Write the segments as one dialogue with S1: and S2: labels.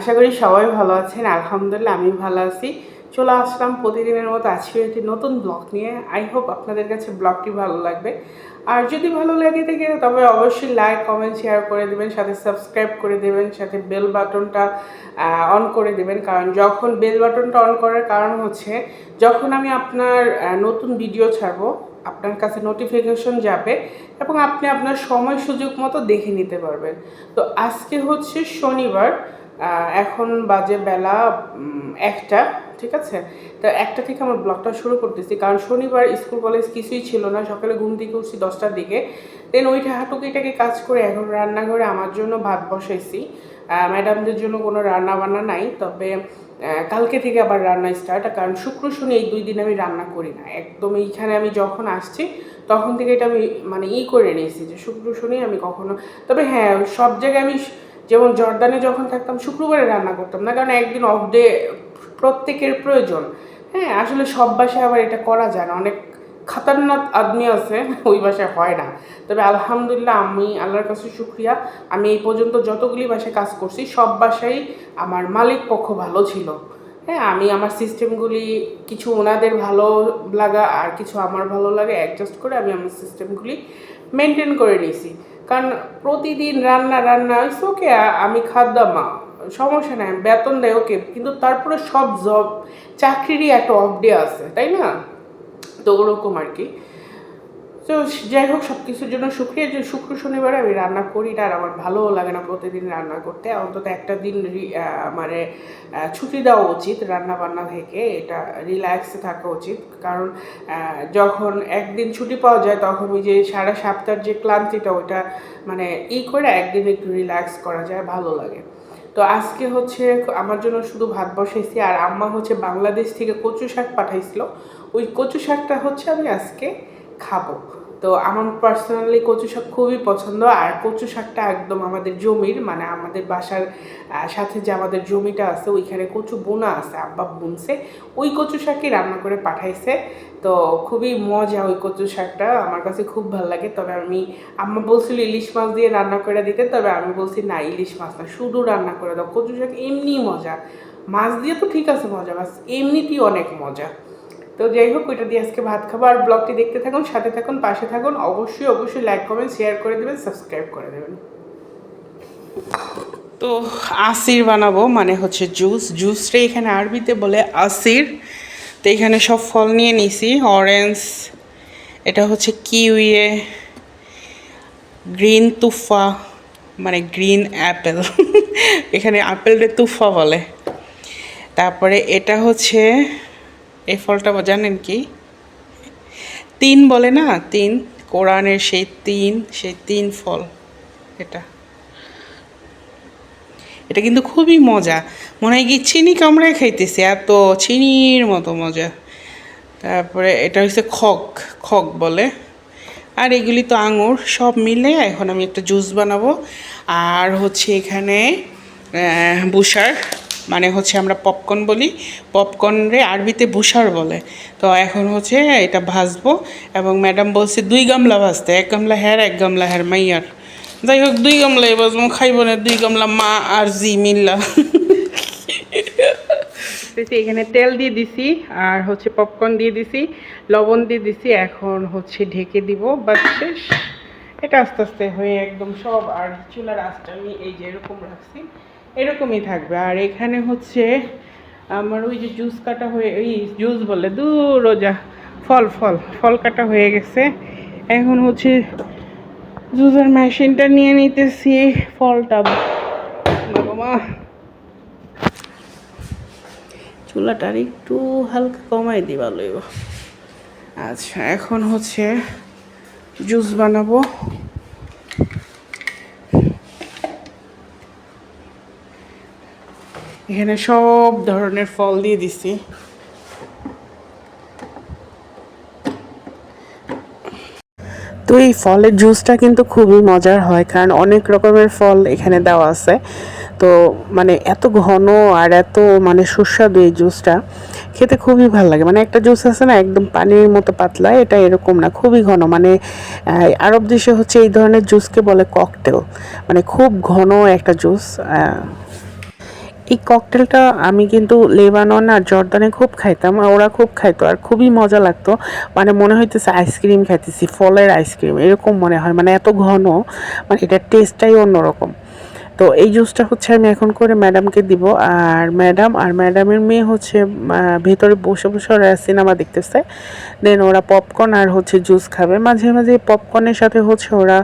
S1: আশা করি সবাই ভালো আছেন, আলহামদুলিল্লাহ আমি ভালো আছি। চলে আসলাম প্রতিদিনের মতো আজকে একটি নতুন ব্লগ নিয়ে। আই হোপ আপনাদের কাছে ব্লগটি ভালো লাগবে। আর যদি ভালো লাগে থাকে, তবে অবশ্যই লাইক কমেন্ট শেয়ার করে দেবেন, সাথে সাবস্ক্রাইব করে দেবেন, সাথে বেল বাটনটা অন করে দেবেন। কারণ যখন বেল বাটনটা অন করার কারণ হচ্ছে, যখন আমি আপনার নতুন ভিডিও ছাড়বো, আপনার কাছে নোটিফিকেশন যাবে এবং আপনি আপনার সময় সুযোগ মতো দেখে নিতে পারবেন। তো আজকে হচ্ছে শনিবার এখন বাজে বেলা একটা, ঠিক আছে? তো একটা থেকে আমার ব্লগটা শুরু করতেছি, কারণ শনিবার স্কুল, কলেজ কিছুই ছিল না, সকালে ঘুম থেকে উঠছি দশটার দিকে। দেন ওইটা হাঁটুকিটাকে কাজ করে এখন রান্নাঘরে আমার জন্য ভাত বসাইছি। ম্যাডামদের জন্য কোনো রান্না বান্না নাই, তবে কালকে থেকে আবার রান্না স্টার্ট কারণ শুক্র, শনি এই দুই দিন আমি রান্না করি না। একদম এইখানে আমি যখন আসছি, তখন থেকে এটা আমি মানে ই করে নিয়েছি যে শুক্র, শনি আমি কখনো, তবে হ্যাঁ সব জায়গায় আমি যেমন জর্দানে যখন থাকতাম, শুক্রবারে রান্না করতাম না, কারণ একদিন অফ ডে প্রত্যেকের প্রয়োজন। হ্যাঁ আসলে সব বাসায় আবার এটা করা যায় না। অনেক খাতারনাক আদমি আছে, ওই বাসায় হয় না। তবে আলহামদুলিল্লাহ আমি আল্লাহর কাছে শুক্রিয়া। আমি এই পর্যন্ত যতগুলি বাসায় কাজ করছি, সব বাসায় আমার মালিক পক্ষ ভালো ছিল। হ্যাঁ আমি আমার সিস্টেমগুলি কিছু ওনাদের ভালো লাগা আর কিছু আমার ভালো লাগে অ্যাডজাস্ট করে আমি আমার সিস্টেমগুলি মেনটেন করে নিয়েছি। কারণ প্রতিদিন রান্না রান্না হয়েছে ওকে, আমি খাদ্যামা সমস্যা নাই, বেতন দেয় ওকে, কিন্তু তারপরে সব জব চাকরিরই একটা অফ ডে আছে, তাই না? তো ওরকম আর কি। তো যাই হোক সব কিছুর জন্য শুক্রিয়া যে শুক্র শনিবারে আমি রান্না করি না, আর আমার ভালোও লাগে না প্রতিদিন রান্না করতে। অন্তত একটা দিন মানে ছুটি দেওয়া উচিত রান্না বান্না থেকে, এটা রিল্যাক্সে থাকা উচিত। কারণ যখন একদিন ছুটি পাওয়া যায়, তখন ওই যে সারা সপ্তাহের যে ক্লান্তিটা, ওইটা মানে ই করে একদিন একটু রিল্যাক্স করা যায়, ভালো লাগে। তো আজকে হচ্ছে আমার জন্য শুধু ভাত বসাইছি আর আম্মা হচ্ছে বাংলাদেশ থেকে কচু শাক পাঠাইছিল। ওই কচু শাকটা হচ্ছে আমি আজকে খাব। তো আমার পার্সোনালি কচু শাক খুবই পছন্দ আর কচু শাকটা একদম আমাদের জমির মানে আমাদের বাসার সাথে যে আমাদের জমিটা আছে ওইখানে কচু বোনা আছে, আব্বা বুনছে, ওই কচু শাকই রান্না করে পাঠাইছে। তো খুবই মজা ওই কচু শাকটা, আমার কাছে খুব ভালো লাগে। তবে আমি, আম্মা বলছিল ইলিশ মাছ দিয়ে রান্না করে দিতে, তবে আমি বলছি, না, ইলিশ মাছ না, শুধু রান্না করে দাও, কচু শাক এমনি মজা। মাছ দিয়ে তো ঠিক আছে মজা বাস এমনিতেই অনেক মজা। তো যাই হোক, ওইটা দিয়ে আজকে ভাত খাব। আর ব্লগটি দেখতে থাকুন, সাথে থাকুন, পাশে থাকুন। অবশ্যই অবশ্যই লাইক কমেন্ট শেয়ার করে দেবেন সাবস্ক্রাইব করে দেবেন। তো আসির বানাবো মানে হচ্ছে জুস জুসটা এখানে আরবিতে বলে আসির। তো এখানে সব ফল নিয়ে নিছি অরেঞ্জ এটা হচ্ছে কিউয়ে গ্রিন তুফা মানে গ্রিন অ্যাপেল এখানে আপেলটা তুফা বলে। তারপরে এটা হচ্ছে এই ফলটা জানেন কি? তিন বলে না? তিন। কোরআনের সেই তিন সেই তিন ফল এটা। এটা কিন্তু খুবই মজা। মনে হয় কি চিনি কামড়ায় খাইতেছে, এত চিনির মতো মজা। তারপরে এটা হচ্ছে খক খক বলে। আর এগুলি তো আঙুর, সব মিলে এখন আমি একটা জুস বানাবো। আর হচ্ছে এখানে বুসার। মানে হচ্ছে আমরা পপকর্ন বলি পপকর্নরে আরবিতে বুসার বলে। তো এখন হচ্ছে এটা ভাজবো এবং ম্যাডাম বলছে, দুই গামলা ভাজতে, এক গামলা হ্যার, এক গামলা হ্যার মাইয়ার। যাই হোক, দুই গামলাই বাজবো খাইব না, দুই গামলা মা আর জি, মিল্লা। এখানে তেল দিয়ে দিছি, আর হচ্ছে পপকর্ন দিয়ে দিছি, লবণ দিয়ে দিছি, এখন হচ্ছে ঢেকে দিব, বাস শেষ। এটা আস্তে আস্তে হয়ে একদম সব, আর চুলার আঁচটা আমি এই যে এরকম রাখছি এরকমই থাকবে। আর এখানে হচ্ছে আমার ওই যে জুস কাটা হয়ে, ওই জুস বলে দু রোজা, ফল ফল ফল কাটা হয়ে গেছে। এখন হচ্ছে জুসের মেশিনটা নিয়ে নিতেছি, ফলটা। বাবা চুলাটা আর একটু হালকা কমাই দিবা লইব। আচ্ছা এখন হচ্ছে জুস বানাবো। এখানে সব ধরনের ফল দিয়ে দিছি। তো এই ফলের জুসটা কিন্তু খুবই মজার হয়, কারণ অনেক রকমের ফল এখানে দেওয়া আছে। তো মানে এত ঘন আর এত মানে সুস্বাদু এই জুসটা
S2: খেতে খুবই ভালো লাগে। মানে একটা জুস আছে না, একদম পানির মতো পাতলা, এটা এরকম না, খুবই ঘন। মানে আরব দেশে হচ্ছে এই ধরনের জুসকে বলে ককটেল মানে খুব ঘন একটা জুস এই ককটেলটা আমি কিন্তু লেবানন আর জর্দানে খুব খাইতাম, আর ওরা খুব খাইতো, আর খুবই মজা লাগতো। মানে মনে হইতেছে আইসক্রিম খাইতেছি, ফলের আইসক্রিম এরকম মনে হয়। মানে এত ঘন মানে এটার টেস্টটাই অন্যরকম। তো এই জুসটা হচ্ছে আমি এখন করে ম্যাডামকে দিব। আর ম্যাডাম আর ম্যাডামের মেয়ে হচ্ছে ভেতরে বসে বসে ওরা সিনেমা দেখতেছে। দেন ওরা পপকর্ন আর হচ্ছে জুস খাবে। মাঝে মাঝে পপকর্নের সাথে হচ্ছে ওরা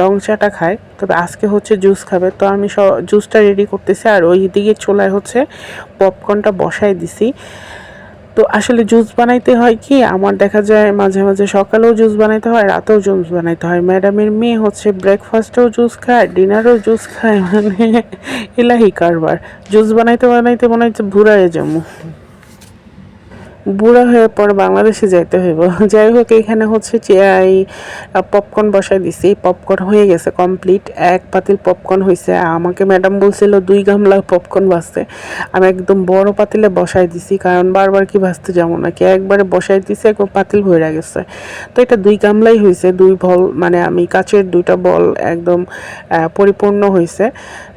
S2: রং চাটা খায়। তবে আজকে হচ্ছে জুস খাবে। তো আমি জুসটা রেডি করতেছি। আর ওই দিকে চোলায় হচ্ছে পপকর্নটা বসাই দিছি। তো আসলে জুস বানাইতে হয় কি? আমার দেখা যায় মাঝে মাঝে সকালেও জুস বানাইতে হয়, রাতেও জুস বানাইতে হয়। ম্যাডামের মেয়ে হচ্ছে ব্রেকফাস্টেও জুস খায় ডিনারও জুস খায় মানে এলাহি কারবার। জুস বানাইতে বানাইতে মনে হচ্ছে ভুরায় যাব বুড়া হয়ে পর বাংলাদেশে যাইতে হইব। যাই হোক এখানে হচ্ছে চে- এই পপকর্ন বসাই দিছি। পপকর্ন হয়ে গেছে কমপ্লিট এক পাতিল পপকর্ন হয়েছে আমাকে ম্যাডাম বলছিল, দুই গামলা পপকর্ন ভাজতে আমি একদম বড় পাতিলে বসাই দিছি, কারণ বারবার কি ভাজতে যাব নাকি? একবারে বসাই দিছি একবার পাতিল ভরে গেছে। তো এটা দুই গামলাই হয়েছে দুই বল মানে আমি কাচের দুইটা বল একদম পরিপূর্ণ হয়েছে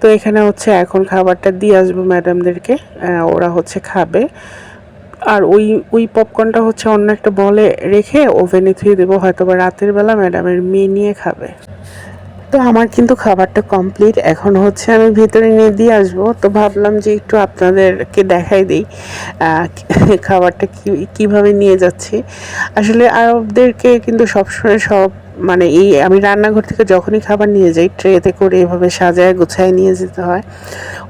S2: তো এখানে হচ্ছে এখন খাবারটা দিয়ে আসব ম্যাডামদেরকে ওরা হচ্ছে খাবে। আর ওই ওই পপকর্নটা হচ্ছে অন্য একটা বলে রেখে ওভেনে থুয়ে দেবো হয়তো বা রাতের বেলা ম্যাডামের মেয়ে নিয়ে খাবে। তো আমার কিন্তু খাবারটা কমপ্লিট এখন হচ্ছে আমি ভেতরে নিয়ে দিয়ে আসব। তো ভাবলাম যে একটু আপনাদেরকে দেখাই দিই খাবারটা কি, কীভাবে নিয়ে যাচ্ছি। আসলে আরবদেরকে কিন্তু সবসময় সব মানে এই আমি রান্নাঘর থেকে যখনই খাবার নিয়ে যাই ট্রেতে করে এভাবে সাজায়, গোছায় নিয়ে যেতে হয়।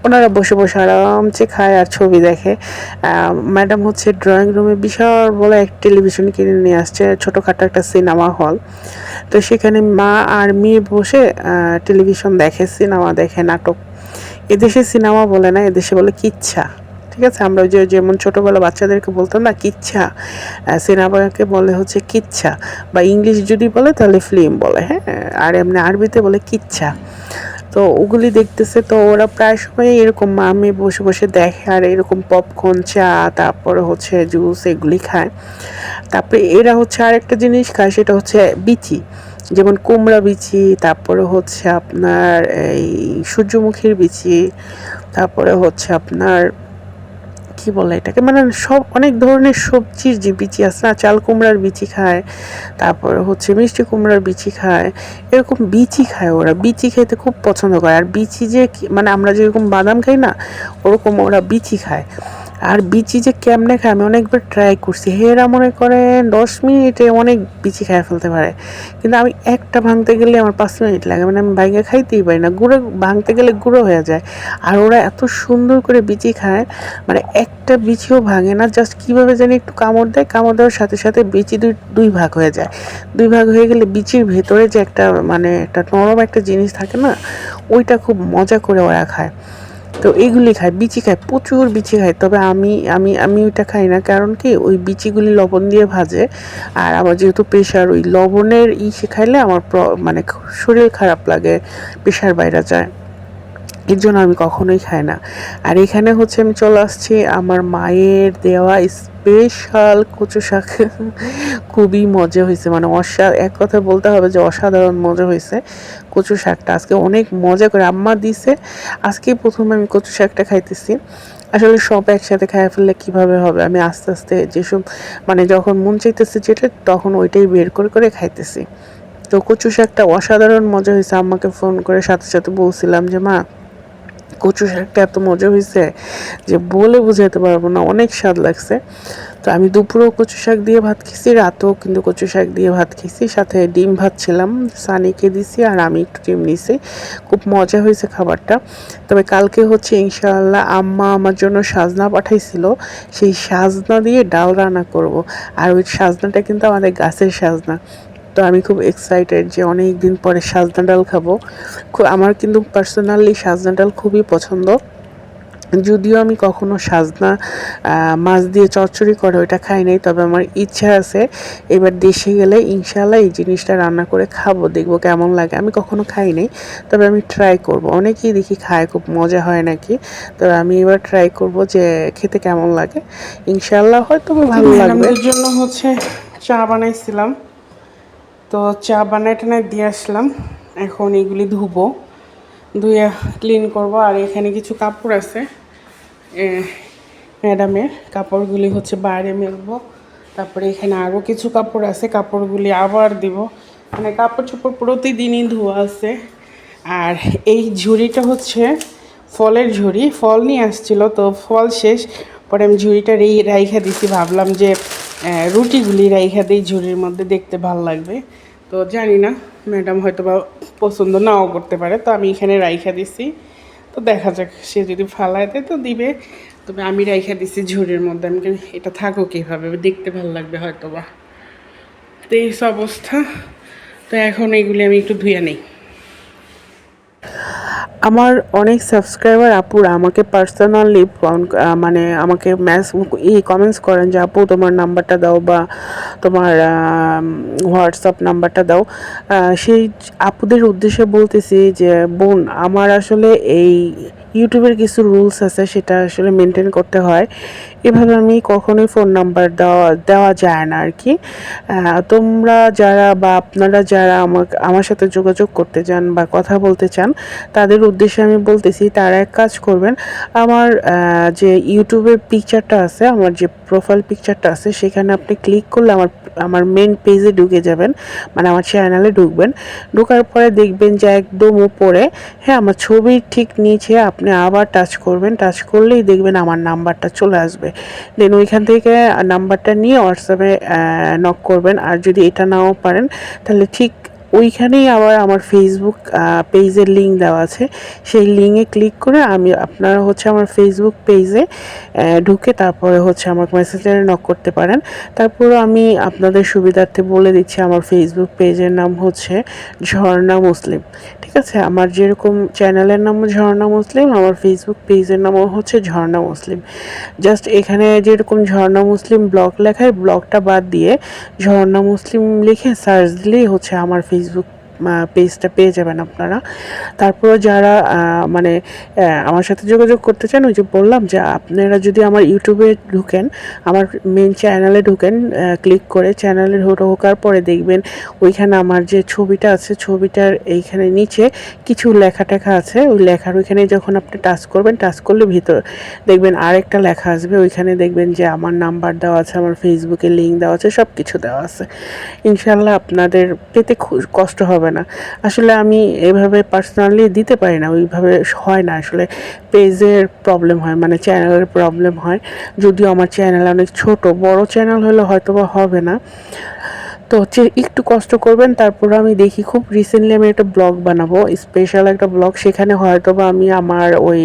S2: ওনারা বসে বসে আরামসে খায় আর ছবি দেখে। ম্যাডাম হচ্ছে ড্রয়িং রুমে বিশাল বড় এক টেলিভিশন কিনে নিয়ে আসছে, ছোটোখাটো একটা সিনেমা হল তো সেখানে মা আর মেয়ে বসে টেলিভিশন দেখে সিনেমা দেখে, নাটক। এদেশে সিনেমা বলে না, এদেশে বলে কিচ্ছা। ঠিক আছে? আমরা যে, যেমন ছোটোবেলা বাচ্চাদেরকে বলতাম না, কিচ্ছা। সিনেমাকে বলে হচ্ছে কিচ্ছা। বা ইংলিশ যদি বলে, তাহলে ফিল্ম বলে হ্যাঁ? আর এমনি আরবিতে বলে কিচ্ছা। তো ওগুলি দেখতেছে, তো ওরা প্রায় সময় এরকম মামি বসে বসে দেখে, আর এরকম পপকর্ন চা, তারপরে হচ্ছে জুস এগুলি খায়। তারপরে এরা হচ্ছে আরেকটা জিনিস খায়, সেটা হচ্ছে বিচি। যেমন কুমড়া বিচি, তারপরে হচ্ছে আপনার এই সূর্যমুখীর বিচি, তারপরে হচ্ছে আপনার কি বলে এটাকে? মানে সব, অনেক ধরনের সবজির যে বিচি আছে না, চাল কুমড়ার বিচি খায়, তারপর হচ্ছে মিষ্টি কুমড়ার বিচি খায়, এরকম বিচি খায় ওরা। বিচি খেতে খুব পছন্দ করে। আর বিচি যে মানে আমরা যেরকম বাদাম খাই না, ওরকম ওরা বিচি খায়। আর বিচি যে কেমনে খায়, আমি অনেকবার ট্রাই করছি। হেরা মনে করেন দশ মিনিটে অনেক বিচি খায় ফেলতে পারে। কিন্তু আমি একটা ভাঙতে গেলে আমার পাঁচ মিনিট লাগে। মানে আমি বাইকে খাইতেই পারি না। গুঁড়ো ভাঙতে গেলে গুঁড়ো হয়ে যায়। আর ওরা এত সুন্দর করে বিচি খায় মানে একটা বিচিও ভাঙে না। জাস্ট কীভাবে জানি একটু কামড় দেয়। কামড় দেওয়ার সাথে সাথে বিচি দুই দুই ভাগ হয়ে যায়। দুই ভাগ হয়ে গেলে বিচির ভেতরে যে একটা মানে একটা নরম একটা জিনিস থাকে না, ওইটা খুব মজা করে ওরা খায়। তো এইগুলি খায়, বিচি খায়, প্রচুর বিচি খায়, তবে আমি আমি আমি ওইটা খাই না। কারণ কি, ওই বিচিগুলি লবণ দিয়ে ভাজে, আর আমার যেহেতু প্রেশার, ওই লবণের ই খাইলে আমার মানে শরীর খারাপ লাগে, প্রেশার বাইরে যায়। এর জন্য আমি কখনোই খাই না। আর এখানে হচ্ছে আমি চলে আসছি আমার মায়ের দেওয়া স্পেশাল কচু শাক। খুবই মজা হয়েছে। মানে অসা, এক কথা বলতে হবে যে অসাধারণ মজা হয়েছে কচু শাকটা। আজকে অনেক মজা করে আম্মা দিছে আজকেই প্রথমে আমি কচু শাকটা খাইতেছি। আসলে সব একসাথে খাই ফেললে কীভাবে হবে? আমি আস্তে আস্তে যেসব মানে যখন মন চাইতেছে যেটা, তখন ওইটাই বের করে করে খাইতেছি। তো কচু শাকটা অসাধারণ মজা হয়েছে। আম্মাকে ফোন করে সাথে সাথে বলছিলাম যে, মা, কচু শাকটা এত মজা হয়েছে যে বলে বুঝাইতে পারব না। অনেক স্বাদ লাগছে। তো আমি দুপুরেও কচু শাক দিয়ে ভাত খেয়েছি, রাতেও কিন্তু কচু শাক দিয়ে ভাত খেয়েছি, সাথে ডিম ভাত ছিলাম সানিকে দিছি আর আমি একটু ডিম নিছি। খুব মজা হয়েছে খাবারটা। তবে কালকে হচ্ছে ইনশাআল্লাহ আম্মা আমার জন্য সাজনা পাঠাইছিল, সেই সাজনা দিয়ে ডাল রান্না করব। আর ওই সাজনাটা কিন্তু আমাদের গাছের সাজনা। তো আমি খুব এক্সাইটেড যে অনেক দিন পরে সাজনা ডাল খাব। আমার কিন্তু পার্সোনালি সাজনা ডাল খুবই পছন্দ। যদিও আমি কখনো সাজনা মাছ দিয়ে চচ্চড়ি করে ওইটা খাই নাই তবে আমার ইচ্ছা আছে এবার দেশে গেলে ইনশাল্লাহ এই জিনিসটা রান্না করে খাব দেখব কেমন লাগে। আমি কখনো খাই নাই তবে আমি ট্রাই করব। অনেকেই দেখি খায় খুব মজা হয় নাকি তবে আমি এবার ট্রাই করব যে খেতে কেমন লাগে। ইনশাল্লাহ হয়তো ভালো লাগবে।
S1: ম্যাডামদের জন্য হচ্ছে চা বানাইছিলাম। তো চা বানাই টানাই দিয়ে আসলাম এখন এগুলি ধুবো ধুয়ে ক্লিন করব আর এখানে কিছু কাপড় আছে। ম্যাডামের কাপড়গুলি হচ্ছে বাইরে মেলবো। তারপরে এখানে আরও কিছু কাপড় আছে, কাপড়গুলি আবার দিব। মানে কাপড় চোপড় প্রতিদিনই ধোয়া আছে। আর এই ঝুড়িটা হচ্ছে ফলের ঝুড়ি, ফল নিয়ে আসছিল তো ফল শেষ। পরে আমি ঝুড়িটা রেই, রাইখা দিছি, ভাবলাম যে রুটিগুলি রাইখা দিই ঝুড়ির মধ্যে, দেখতে ভালো লাগবে। তো জানি না, ম্যাডাম হয়তো বা পছন্দ নাও করতে পারে, তো আমি এখানে রাইখা দিছি। তো দেখা যাক, সে যদি ফালায় দেয় তো দিবে। তবে আমি রাইখা দিছি ঝুড়ির মধ্যে। আমি এটা থাকো কীভাবে? দেখতে ভালো লাগবে হয়তো বা তো এই অবস্থা। তো এখন এইগুলি আমি একটু ধুয়ে নিই।
S2: আমার অনেক সাবস্ক্রাইবার আপুরা আমাকে পার্সোনালি মানে আমাকে ম্যাস ই কমেন্টস করেন যে, আপু, তোমার নাম্বারটা দাও বা তোমার হোয়াটসঅ্যাপ নাম্বারটা দাও। সেই আপুদের উদ্দেশ্যে বলতেছি যে, বোন, আমার আসলে এই ইউটিউবের কিছু রুলস আছে, সেটা আসলে মেনটেন করতে হয়। এভাবে আমি কখনোই ফোন নাম্বার দেওয়া দেওয়া যায় না আর কি তোমরা যারা বা আপনারা যারা আমাকে, আমার সাথে যোগাযোগ করতে চান বা কথা বলতে চান, তাদের উদ্দেশ্যে আমি বলতেছি, তারা এক কাজ করবেন, আমার যে ইউটিউবের পিকচারটা আছে, আমার যে প্রোফাইল পিকচারটা আছে, সেখানে আপনি ক্লিক করলে আমার আমার মেন পেজে ঢুকে যাবেন মানে আমার চ্যানেলে ঢুকবেন। ঢোকার পরে দেখবেন যে একদম উপরে হ্যাঁ আমার ছবি ঠিক নিচে আপনি আবার টাচ করবেন। টাচ করলেই দেখবেন আমার নাম্বারটা চলে আসবে। দেন ওইখান থেকে নাম্বারটা নিয়ে হোয়াটসঅ্যাপে নক করবেন। আর যদি এটা নাও পারেন, তাহলে ঠিক ওইখানেই আবার আমার ফেসবুক পেজের লিঙ্ক দেওয়া আছে। সেই লিঙ্কে ক্লিক করে আমি আপনারা হচ্ছে আমার ফেসবুক পেজে ঢুকে তারপরে হচ্ছে আমাকে মেসেঞ্জারে নক করতে পারেন। তারপরে আমি আপনাদের সুবিধার্থে বলে দিচ্ছি, আমার ফেসবুক পেজের নাম হচ্ছে ঝর্ণা মুসলিম। ঠিক আছে? আমার যেরকম চ্যানেলের নাম ঝর্ণা মুসলিম, আমার ফেসবুক পেজের নামও হচ্ছে ঝর্ণা মুসলিম। জাস্ট এখানে যেরকম ঝর্ণা মুসলিম ব্লগ লেখায় ব্লগটা বাদ দিয়ে ঝর্ণা মুসলিম লিখে সার্চ দিলেই হচ্ছে আমার ফেসবুক ফেসবুক পেজটা পেয়ে যাবেন আপনারা। তারপরে যারা মানে আমার সাথে যোগাযোগ করতে চান, ওই যে বললাম যে আপনারা যদি আমার ইউটিউবে ঢুকেন, আমার মেন চ্যানেলে ঢুকেন ক্লিক করে চ্যানেলে ঢোকার পরে দেখবেন, ওইখানে আমার যে ছবিটা আছে, ছবিটার এইখানে নিচে কিছু লেখা টেখা আছে। ওই লেখার ওইখানে যখন আপনি টাচ করবেন, টাচ করলে ভিতর দেখবেন আরেকটা লেখা আসবে। ওইখানে দেখবেন যে আমার নাম্বার দেওয়া আছে, আমার ফেসবুকে লিঙ্ক দেওয়া আছে সব কিছু দেওয়া আছে। ইনশাল্লাহ আপনাদের পেতে খু- কষ্ট না। আসলে আমি এভাবে পার্সোনালি দিতে পারি না, ওইভাবে হয় না। আসলে পেজের প্রবলেম হয় মানে চ্যানেলের প্রবলেম হয়। যদিও আমার চ্যানেল অনেক ছোট, বড় চ্যানেল হলে হয়তো বা হবে না। তো হচ্ছে একটু কষ্ট করবেন, তারপরে আমি দেখি খুব রিসেন্টলি আমি একটা ব্লগ বানাবো স্পেশাল একটা ব্লগ সেখানে হয়তো বা আমি আমার ওই